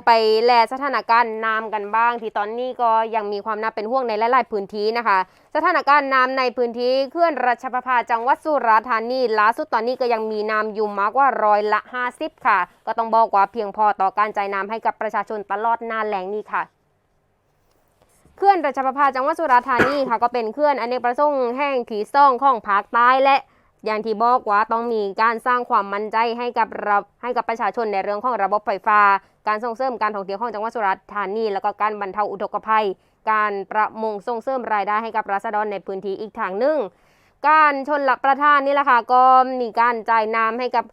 ไปแลสถานการณ์น้ำกันบ้าง ที่ตอนนี้ก็ยังมีความน่าเป็นห่วงในหลาย ๆ พื้นที่นะคะ สถานการณ์น้ำในพื้นที่เขื่อนรัชประภาจังหวัดสุราษฎร์ธานีล่าสุดตอนนี้ก็ยังมีน้ำอยู่มากกว่าร้อยละ 50 ค่ะ ก็ต้องบอกว่าเพียงพอต่อการจ่ายน้ำให้กับประชาชนตลอดหน้าแล้งนี้ค่ะเขื่อนรัชประภาจังหวัดสุราษฎร์ธานีค่ะ ก็เป็นเขื่อนอเนกประสงค์แห่งที่ซ่องของภาคใต้และ อย่างที่บอกว่าต้องมีการสร้างความมั่นใจให้กับระให้กับประชาชนในเรื่องของระบบไฟฟ้า การส่งเสริมการท่องเที่ยวของจังหวัดสุราษฎร์ธานี แล้วก็การบรรเทาอุทกภัย การประมงส่งเสริมรายได้ให้กับราษฎรในพื้นที่อีกทางหนึ่งการชนหลักประทานนี่แหละค่ะก็มีการจ่ายน้ำให้กับ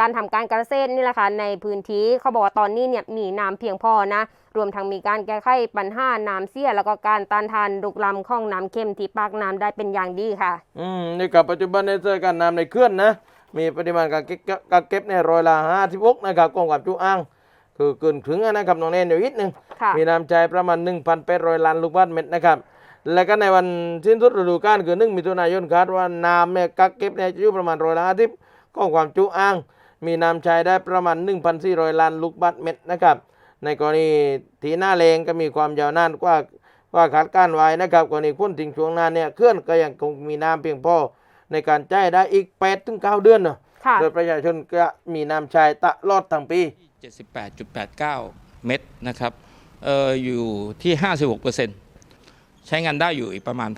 การทำการเกษตรนี่แหละค่ะในพื้นที่เขาบอกว่าตอนนี้เนี่ยมีน้ำเพียงพอนะ รวมทั้งมีการแก้ไขปัญหาน้ำเสีย แล้วก็การต้านทานลุกลามของน้ำเค็มที่ปากน้ำได้เป็นอย่างดีค่ะ อืมนี่กับปัจจุบันในสถานการณ์น้ำในเขื่อนนะ มีปริมาณการเก็บการเก็บในร้อยละห้าที่กนะครับกองความจุอ่างคือเกินถึงนะครับน้องเนนอยู่อีกหนึ่งค่ะมีน้ำใจประมาณ1,800ล้านลูกบาศก์เมตรนะครับและก็ในวันสิ้นสุดฤดูกาลคือ1มิถุนายนคาดว่าน้ำเนี่ยกักเก็บเนี่ยจะอยู่ประมาณร้อยละ50กอ งความจุอ่าง มีน้ำใช้ได้ประมาณ 1,400 ล้านลูกบาศก์เมตรนะครับ ในกรณีที่หน้าแรงก็มีความยาวนานกว่ากว่าขาดการไว้นะครับกรณีพ้นทิ้งช่วงหน้าเนี่ยเคลื่อนก็ยังคงมีน้ำเพียงพอในการใช้ได้อีก8ถึง9เดือนเนาะค่ะโดยประชาชนก็มีน้ำใช้ตลอดทั้งปี 78.89 เม็ดนะครับเอออยู่ที่ 56%ใช้งานได้อยู่อีกประมาณ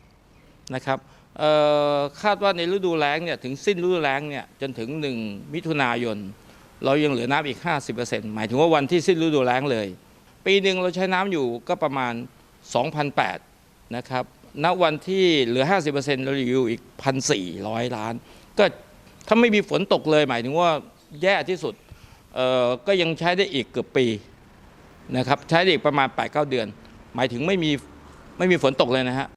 1,800นะครับเอ่อ คาดว่าในฤดูแล้งเนี่ยถึงสิ้นฤดูแล้งเนี่ยจนถึง 1 มิถุนายน เรายังเหลือน้ำอีก 50%หมายถึงว่าวันที่สิ้นฤดูแล้งเลย ปีหนึ่งเราใช้น้ำอยู่ก็ประมาณ2,800นะครับณวันที่เหลือ 50%เราอยู่อีก 1,400 ล้าน ก็ถ้าไม่มีฝนตกเลยหมายถึงว่าแย่ที่สุดก็ยังใช้ได้อีกเกือบปีนะครับใช้ได้อีกประมาณ 8-9 เดือน หมายถึงไม่มีไม่มีฝนตกเลยนะฮะ